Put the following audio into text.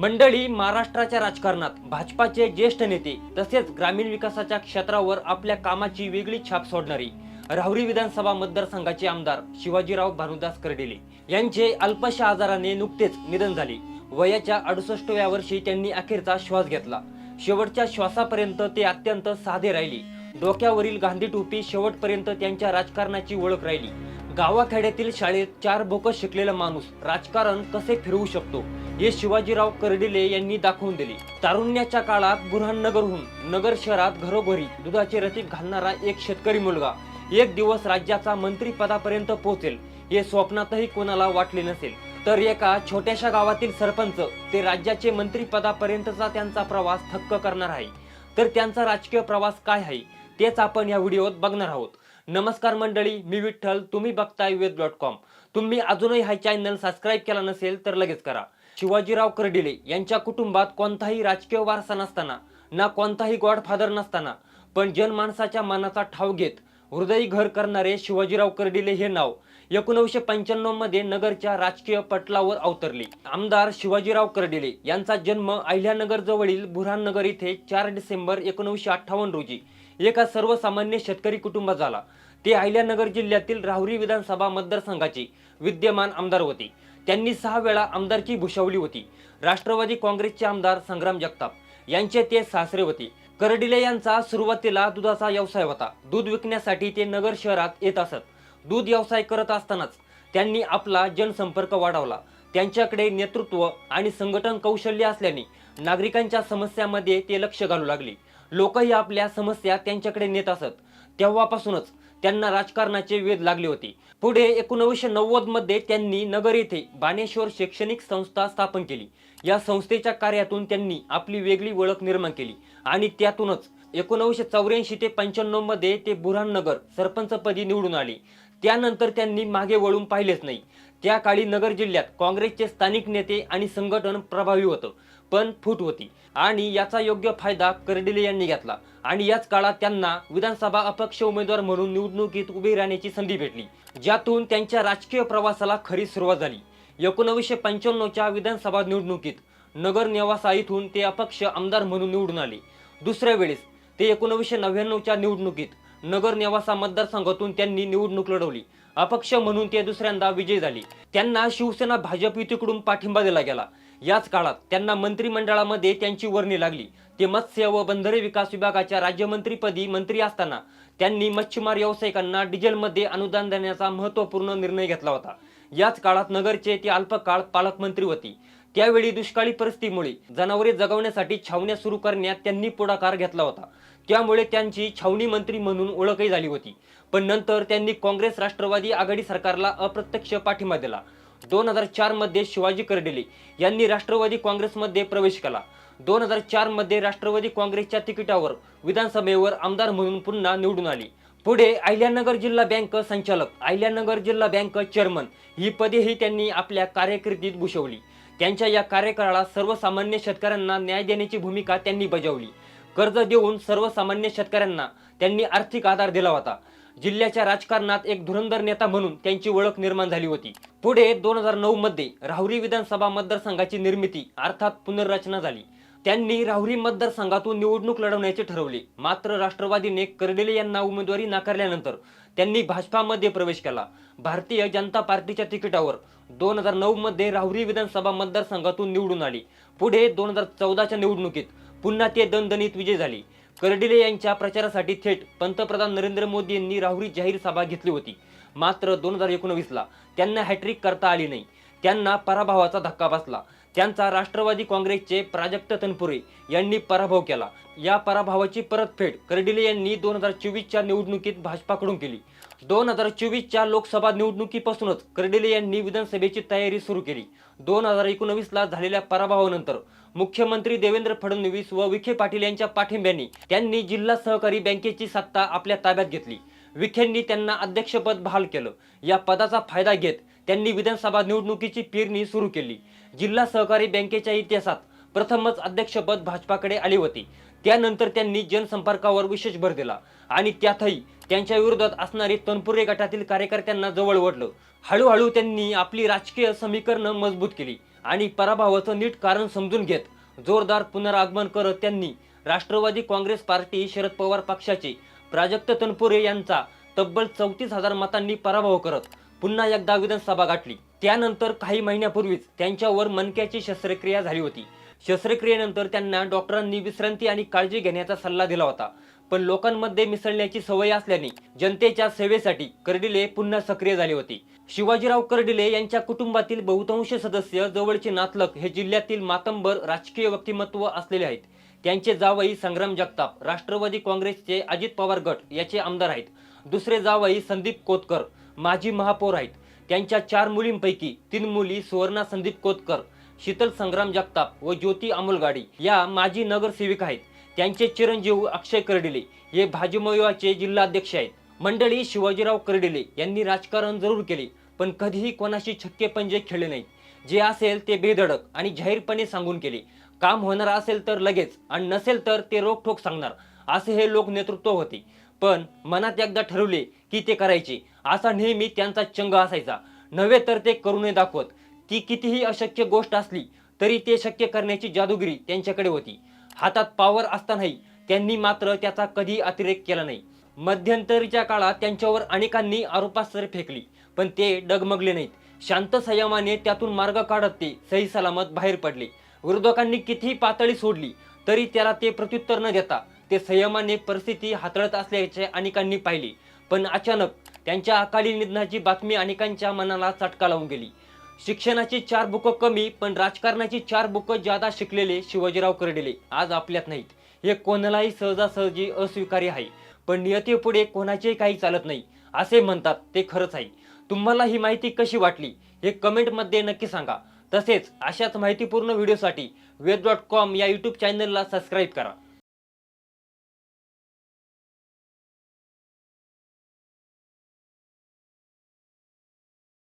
मंडळी महाराष्ट्राच्या राजकारणात भाजपाचे ज्येष्ठ नेते तसेच ग्रामीण विकासाच्या क्षेत्रावर आपल्या कामाची वेगळी छाप सोडणारी राहुरी विधानसभा मतदारसंघाचे आमदार शिवाजीराव भानुदास कर्डिले यांचे अल्पशा आजाराने नुकतेच निधन झाले. वयाच्या अडुसष्टव्या वर्षी त्यांनी अखेरचा श्वास घेतला. शेवटच्या श्वासापर्यंत ते अत्यंत साधे राहिले. डोक्यावरील गांधी टोपी शेवटपर्यंत त्यांच्या राजकारणाची ओळख राहिली. गावाखेड्यातील शाळेत चार बोकस शिकलेला माणूस राजकारण कसे फिरवू शकतो हे शिवाजीराव कर्डिले यांनी दाखवून दिले. तारुण्याच्या काळात बुरहाननगरहून नगर शहरात घरोघरी दुधाचे रतीप घालणारा एक शेतकरी मुलगा एक दिवस राज्याचा मंत्रीपदापर्यंत पोहोचेल हे स्वप्नातही कोणाला वाटले नसेल. तर एका छोट्याशा गावातील सरपंच ते राज्याचे मंत्रीपदापर्यंतचा त्यांचा प्रवास थक्क करणार आहे. तर त्यांचा राजकीय प्रवास काय आहे? तेच आपण या व्हिडिओत बघणार आहोत. नमस्कार मंडळी मी विठ्ठल तुम्ही बघताय वेद डॉट कॉम. तुम्ही अजूनही हा चॅनल सबस्क्राईब केला नसेल तर लगेच करा. शिवाजीराव कर्डिले यांच्या कुटुंबात कोणताही राजकीय वारसा नसताना ना कोणताही गॉडफादर नसताना पण जनमानसाच्या मनाचा ठाव घेत हृदयी घर करणारे शिवाजीराव कर्डिले हे नाव एकोणीसशे पंच्याण्णवमध्ये नगरच्या राजकीय पटलावर अवतरले. आमदार शिवाजीराव कर्डिले यांचा जन्म अहिल्यानगर जवळील बुरहाननगर इथे चार डिसेंबर एकोणीसशे अठ्ठावन्न रोजी. एका सर्वसामान्य शेतकरी कुटुंबात झाला. ते अहिल्यानगर जिल्ह्यातील राहुरी विधानसभा मतदारसंघाचे विद्यमान आमदार होते. त्यांनी सहा वेळा आमदारकी भूषवली होती. राष्ट्रवादी काँग्रेसचे आमदार संग्राम जगताप यांचे ते सासरे होते. करडिले यांचा सुरुवातीला दुधाचा व्यवसाय होता. दूध विकण्यासाठी ते नगर शहरात येत असत. दूध व्यवसाय करत असतानाच त्यांनी आपला जनसंपर्क वाढवला. त्यांच्याकडे नेतृत्व आणि संघटन कौशल्य असल्याने नागरिकांच्या समस्यामध्ये ते लक्ष घालू लागले. लोकही आपल्या समस्या त्यांच्याकडे नेत असत. तेव्हापासूनच त्यांना राजकारणाचे वेध लागले होते. पुढे एकोणीसशे नव्वदमध्ये त्यांनी नगर येथे बाणेश्वर शैक्षणिक संस्था स्थापन केली. या संस्थेच्या कार्यातून त्यांनी आपली वेगळी ओळख निर्माण केली आणि त्यातूनच एकोणीसशे चौऱ्याऐंशी ते पंच्याण्णवमध्ये ते बुरहाननगर सरपंचपदी निवडून आले. त्यानंतर त्यांनी मागे वळून पाहिलेच नाही. त्या काळी नगर जिल्ह्यात काँग्रेसचे स्थानिक नेते आणि संघटन प्रभावी होतं पण फूट होती. आणि याचा योग्य फायदा कर्डिले यांनी घेतला. आणि याच काळात त्यांना विधानसभा अपक्ष उमेदवार म्हणून निवडणुकीत उभी राहण्याची संधी भेटली ज्यातून त्यांच्या राजकीय प्रवासाला खरी सुरुवात झाली. एकोणवीसशे पंच्याण्णवच्या विधानसभा निवडणुकीत नगर नेवासा इथून ते अपक्ष आमदार म्हणून निवडून आले. दुसऱ्या वेळेस ते एकोणीसशे नव्याण्णवच्या निवडणुकीत नगर नेवासा मतदारसंघातून त्यांनी निवडणूक लढवली. अपक्ष म्हणून ते दुसऱ्यांदा विजयी झाले. त्यांना शिवसेना भाजप युतीकडून पाठिंबा दिला गेला. याच काळात त्यांना मंत्रिमंडळामध्ये त्यांची वर्णी लागली. ते मत्स्य व बंदरे विकास विभागाच्या राज्यमंत्रीपदी मंत्री असताना त्यांनी मच्छीमार व्यावसायिकांना डिझेलमध्ये अनुदान देण्याचा महत्त्वपूर्ण निर्णय घेतला होता. याच काळात नगरचे ते अल्पकाळ पालकमंत्री होती. त्यावेळी दुष्काळी परिस्थितीमुळे जनावरे जगवण्यासाठी छावण्या सुरू करण्यात त्यांनी पुढाकार घेतला होता. त्यामुळे त्यांची छावणी मंत्री म्हणून ओळखही झाली होती. पण नंतर त्यांनी काँग्रेस राष्ट्रवादी आघाडी सरकारला अप्रत्यक्ष पाठिंबा दिला. दोन हजार चारमध्ये शिवाजी कर्डिले यांनी राष्ट्रवादी काँग्रेसमध्ये प्रवेश केला. दोन हजार चारमध्ये राष्ट्रवादी काँग्रेसच्या तिकिटावर विधानसभेवर आमदार म्हणून पुन्हा निवडून आली. पुढे अहिल्यानगर जिल्हा बँक संचालक अहिल्यानगर जिल्हा बँक चेअरमन ही पदेही त्यांनी आपल्या कार्यकिर्दीत भूषवली. त्यांच्या या कार्यकाळात सर्वसामान्य शेतकऱ्यांना न्याय देण्याची भूमिका त्यांनी बजावली. कर्ज देऊन सर्वसामान्य शेतकऱ्यांना त्यांनी आर्थिक आधार दिला होता. जिल्ह्याच्या राजकारणात एक धुरंधर नेता म्हणून त्यांची ओळख निर्माण झाली होती. पुढे दोन हजार नऊ मध्ये राहुरी विधानसभा मतदारसंघाची निर्मिती अर्थात पुनर्रचना झाली. त्यांनी राहुरी मतदारसंघातून निवडणूक लढवण्याचे ठरवले. मात्र राष्ट्रवादीने कर्डिले यांना उमेदवारी नाकारल्यानंतर त्यांनी भाजपामध्ये प्रवेश केला. भारतीय जनता पार्टीच्या तिकिटावर दोन हजार नऊ मध्ये राहुरी विधानसभा मतदारसंघातून निवडून आली. पुढे दोन हजार चौदाच्या निवडणुकीत पुन्हा ते दणदणीत विजय झाले. कर्डिले यांच्या प्रचारासाठी थेट पंतप्रधान नरेंद्र मोदी यांनी राहुरी जाहीर सभा घेतली होती. मात्र दोन हजार एकोणवीसला त्यांना हॅट्रिक करता आली नाही. त्यांना पराभवाचा धक्का बसला. त्यांचा राष्ट्रवादी काँग्रेसचे प्राजक्त तनपुरे यांनी पराभव केला. या पराभवाची परतफेड कर्डिले यांनी दोन हजार चोवीसच्या निवडणुकीत भाजपाकडून केली. दोन हजार चोवीसच्या लोकसभा निवडणुकीपासूनच कर्डिले यांनी विधानसभेची तयारी सुरू केली. दोन हजार एकोणवीसला झालेल्या पराभवानंतर मुख्यमंत्री देवेंद्र फडणवीस व विखे पाटील यांच्या पाठिंब्याने त्यांनी जिल्हा सहकारी बँकेची सत्ता आपल्या ताब्यात घेतली. विखेंनी त्यांना अध्यक्षपद बहाल केलं. या पदाचा फायदा घेत त्यांनी विधानसभा निवडणुकीची पेरणी सुरू केली. जिल्हा सहकारी बँकेच्या इतिहासात प्रथमच अध्यक्षपद भाजपाकडे आले होते. त्यानंतर त्यांनी जनसंपर्कावर विशेष भर दिला. आणि त्यातही त्यांच्या विरोधात असणारे तनपुरे गटातील कार्यकर्त्यांना जवळ ओढलं हळूहळू त्यांनी आपली राजकीय समीकरणं मजबूत केली आणि पराभवाचं नीट कारण समजून घेत जोरदार पुनरागमन करत त्यांनी राष्ट्रवादी काँग्रेस पार्टी शरद पवार पक्षाचे प्राजक्त तनपुरे यांचा तब्बल चौतीस हजार मतांनी पराभव करत पुन्हा एकदा विधानसभा गाठली. त्यानंतर काही महिन्यापूर्वीच त्यांच्यावर मनक्याची शस्त्रक्रिया झाली होती. शस्त्रक्रियेनंतर त्यांना डॉक्टरांनी विश्रांती आणि काळजी घेण्याचा सल्ला दिला होता. पण लोकांमध्ये मिसळण्याची सवय असल्याने जनतेच्या सेवेसाठी कर्डिले पुन्हा सक्रिय झाले होते. शिवाजीराव कर्डिले यांच्या कुटुंबातील बहुतांश सदस्य जवळचे नातलक हे जिल्ह्यातील मातंबर राजकीय व्यक्तिमत्व असलेले आहेत. त्यांचे जावई संग्राम जगताप राष्ट्रवादी काँग्रेसचे अजित पवार गट याचे आमदार आहेत. दुसरे जावई संदीप कोतकर माजी महापौर आहेत. त्यांच्या चार मुलींपैकी तीन मुली सुवर्णा संदीप कोतकर शीतल संग्राम जगताप व ज्योती अमोलगाडी या माजी नगरसेविका आहेत. त्यांचे चिरंजीव अक्षय कर्डिले हे भाजपचे जिल्हाध्यक्ष आहेत. मंडळी शिवाजीराव कर्डिले यांनी राजकारण जरूर केले पण कधीही कोणाशी छक्के पंजे खेळले नाहीत. जे असेल ते बेधडक आणि जाहीरपणे सांगून केले. काम होणार असेल तर लगेच आणि नसेल तर ते रोखठोक सांगणार असे हे लोक नेतृत्व होते. पण मनात एकदा ठरवले की ते करायचे असा नेहमी त्यांचा चंग असायचा. नव्हे तर ते करुणे दाखवत. ती कितीही अशक्य गोष्ट असली तरी ते शक्य करण्याची जादूगिरी त्यांच्याकडे होती. हातात पावर असतानाही त्यांनी मात्र त्याचा कधी अतिरेक केला नाही. मध्यंतरीच्या काळात त्यांच्यावर अनेकांनी आरोपास्त्र फेकली पण ते डगमगले नाहीत. शांत संयमाने त्यातून मार्ग काढत ते सही सलामत बाहेर पडले. विरोधकांनी कितीही पातळी सोडली तरी त्याला ते प्रत्युत्तर न देता ते संयमाने परिस्थिती हाताळत असल्याचे अनेकांनी पाहिले. पण अचानक त्यांच्या अकाली निधनाची बातमी अनेकांच्या मनाला चटका लावून गेली. शिक्षणाची चार बुकं कमी पण राजकारणाची चार बुकं जादा शिकलेले शिवाजीराव कर्डिले. आज आपल्यात नाहीत. हे कोणालाही सहजासहजी अस्वीकार्य आहे. पण नियतीपुढे कोणाचेही काही चालत नाही. असे म्हणतात ते खरंच आहे. तुम्हाला ही माहिती कशी वाटली? हे कमेंटमध्ये नक्की सांगा. तसेच अशाच माहितीपूर्ण व्हिडिओसाठी वेद डॉट कॉम या यूट्यूब चॅनलला सबस्क्राईब करा.